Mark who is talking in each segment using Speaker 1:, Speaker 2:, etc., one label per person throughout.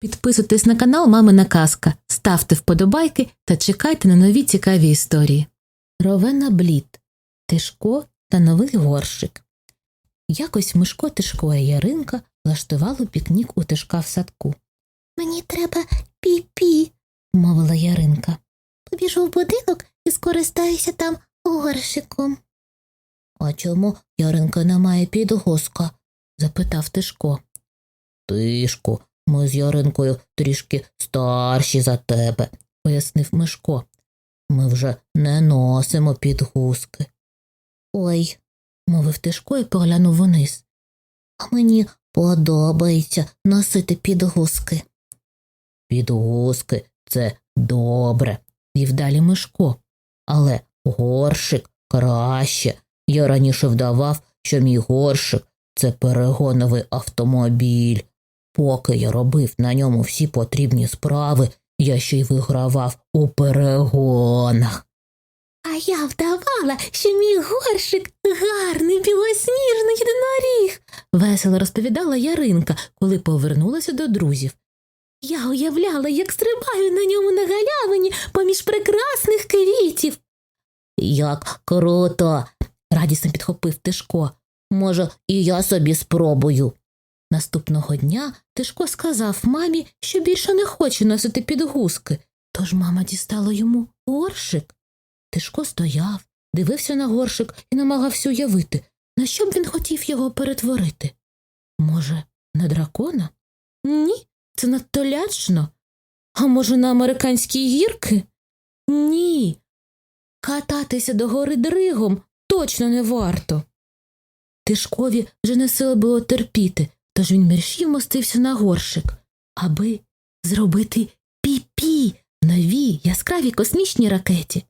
Speaker 1: Підписуйтесь на канал Мамина Казка, ставте вподобайки та чекайте на нові цікаві історії. Ровена Блід, Тишко та новий горщик. Якось Мишко, Тишко і Яринка влаштували пікнік у Тишка в садку.
Speaker 2: Мені треба пі-пі,
Speaker 1: мовила Яринка.
Speaker 2: побіжу в будинок і скористаюся там горщиком.
Speaker 1: А чому Яринка не має підгузка? запитав Тишко. Тишко, ми з Яринкою трішки старші за тебе, пояснив Мишко. Ми вже не носимо підгузки.
Speaker 2: Ой,
Speaker 1: мовив Тишко і поглянув вниз.
Speaker 2: а мені подобається носити підгузки.
Speaker 1: Підгузки це добре, вів далі Мишко. Але горшик краще. Я раніше вдавав, що мій горшик це перегоновий автомобіль. Поки я робив на ньому всі потрібні справи, я ще й вигравав у перегонах.
Speaker 2: А я вдавала, що мій горщик гарний білосніжний єдиноріг.
Speaker 1: Весело розповідала Яринка, коли повернулася до друзів.
Speaker 2: Я уявляла, як стрибаю на ньому на галявині поміж прекрасних квітів.
Speaker 1: Як круто. радісно підхопив Тишко. Може, і я собі спробую. Наступного дня Тишко сказав мамі, що більше не хоче носити підгузки, тож мама дістала йому горшик. Тишко стояв, дивився на горшик і намагався уявити, на що б він хотів його перетворити. Може, на дракона? Ні, це надто лячно. А може, на американські гірки? Ні. Кататися до гори дригом точно не варто. Тишкові вже не сила було терпіти, тож він мерщів мостився на горшик, аби зробити пі-пі в новій яскравій космічній ракеті.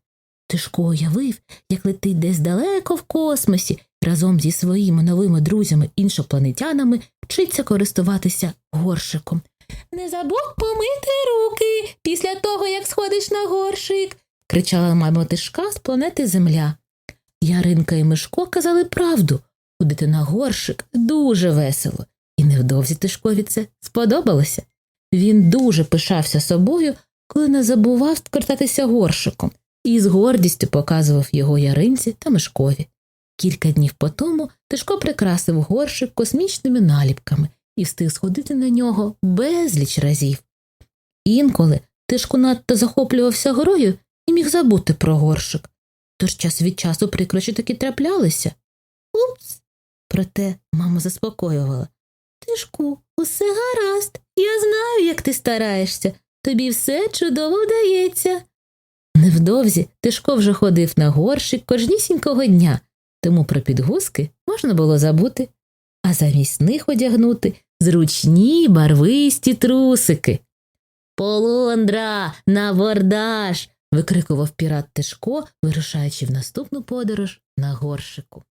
Speaker 1: Тишко уявив, як летить десь далеко в космосі разом зі своїми новими друзями іншопланетянами вчиться користуватися горшиком. Не забудь помити руки після того, як сходиш на горшик, кричала мама Тишка з планети Земля. Яринка і Мишко казали правду. Ходити на горшик дуже весело, невдовзі Тишкові це сподобалося. Він дуже пишався собою, коли не забував скортатися горшиком, і з гордістю показував його яринці та Мишкові. Кілька днів по тому Тишко прикрасив горшик космічними наліпками і встиг сходити на нього безліч разів. Інколи Тишко надто захоплювався горою і міг забути про горшик, тож час від часу прикрощі таки траплялися. Упс. Проте мама заспокоювала. Тишку, усе гаразд. Я знаю, як ти стараєшся. Тобі все чудово вдається. Невдовзі Тишко вже ходив на горщик кожнісінького дня, тому про підгузки можна було забути, а замість них одягнути зручні барвисті трусики. Полундра, на бордаж. викрикував пірат Тишко, вирушаючи в наступну подорож на горшику.